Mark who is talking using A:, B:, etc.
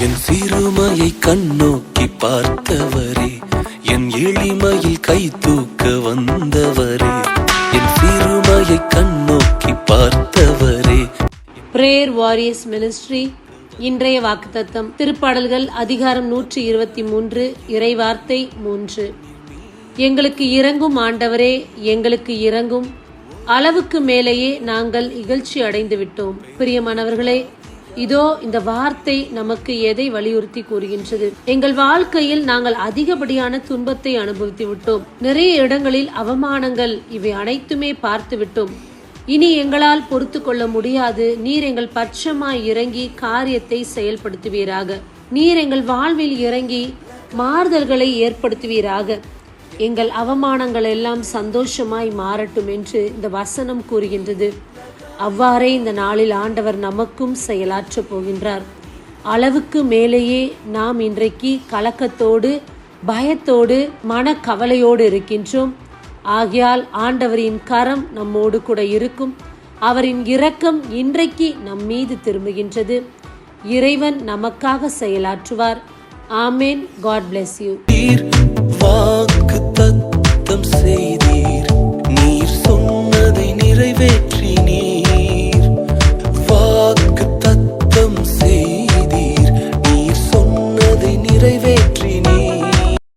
A: என் சிறுமையை கண்ணோக்கி பார்த்தவரே என் எளிமையில் கை தூக்க வந்தவரே என் சிறுமையை கண்ணோக்கி பார்த்தவரே.
B: பிரேயர் வாரியர்ஸ் மினிஸ்ட்ரி இன்றைய வாக்குத்தத்தம் திருப்பாடல்கள் அதிகாரம் நூற்றி இருபத்தி மூன்று இறைவார்த்தை மூன்று. எங்களுக்கு இறங்கும் ஆண்டவரே எங்களுக்கு இறங்கும். அளவுக்கு மேலேயே நாங்கள் இகழ்ச்சி அடைந்து விட்டோம் பிரியமானவர்களே இதோ இந்த வார்த்தை நமக்கு எதை வலியுறுத்தி கூறுகின்றது? எங்கள் வாழ்க்கையில் நாங்கள் அதிகப்படியான துன்பத்தை அனுபவித்து விட்டோம். நிறைய இடங்களில் அவமானங்கள் இவை அனைத்துமே பார்த்து விட்டோம். இனி எங்களால் பொறுத்து கொள்ள முடியாது. நீர் எங்கள் பட்சமாய் இறங்கி காரியத்தை செயல்படுத்துவீராக. நீர் எங்கள் வாழ்வில் இறங்கி மாறுதல்களை ஏற்படுத்துவீராக. எங்கள் அவமானங்கள் எல்லாம் சந்தோஷமாய் மாறட்டும் என்று இந்த வசனம் கூறுகின்றது. அவ்வாறே இந்த நாளில் ஆண்டவர் நமக்கும் செயலாற்றப் போகின்றார். அளவுக்கு மேலேயே நாம் இன்றைக்கு கலக்கத்தோடு பயத்தோடு மனக்கவலையோடு இருக்கின்றோம். ஆகையால் ஆண்டவரின் கரம் நம்மோடு கூட இருக்கும். அவரின் இரக்கம் இன்றைக்கு நம் மீது திரும்புகின்றது. இறைவன் நமக்காக செயலாற்றுவார். ஆமேன். God bless you.
A: rêver